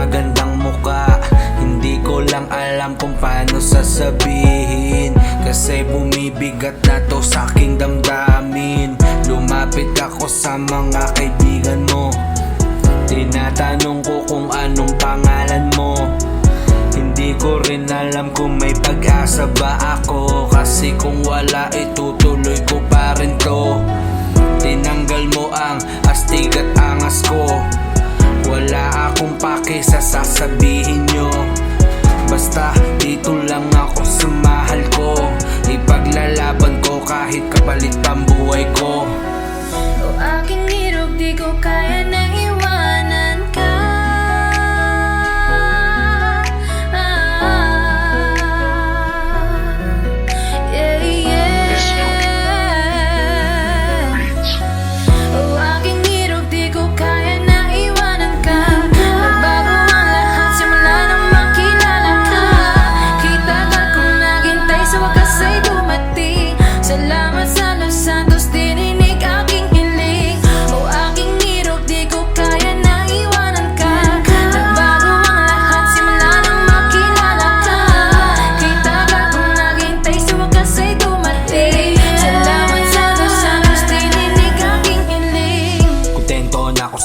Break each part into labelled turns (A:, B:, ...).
A: magandang muka Hindi ko lang alam kung paano sasabihin. Kasi bumibigat na to sa aking damdamin. Lumapit ako sa mga kaibigan mo. Tinatanong ko kung anong pangalan mo. Hindi ko rin alam kung may pag-asa ba ako. Kasi kung wala itutuloy ko para Wala akong pake sa sasabihin nyo. Basta dito lang ako sa mahal ko. Ipaglalaban ko kahit kapalit pang buhay ko.
B: O aking hirog, di ko kaya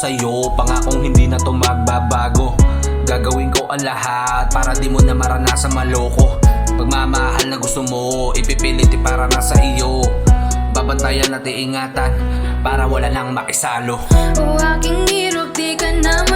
A: sa'yo, pangakong hindi na to magbabago. Gagawin ko ang lahat para di mo na maranasan maloko. Pagmamahal na gusto mo, ipipilit para na sa iyo Babantayan at iingatan para wala nang makisalo.
B: O aking hirog, di ka na mula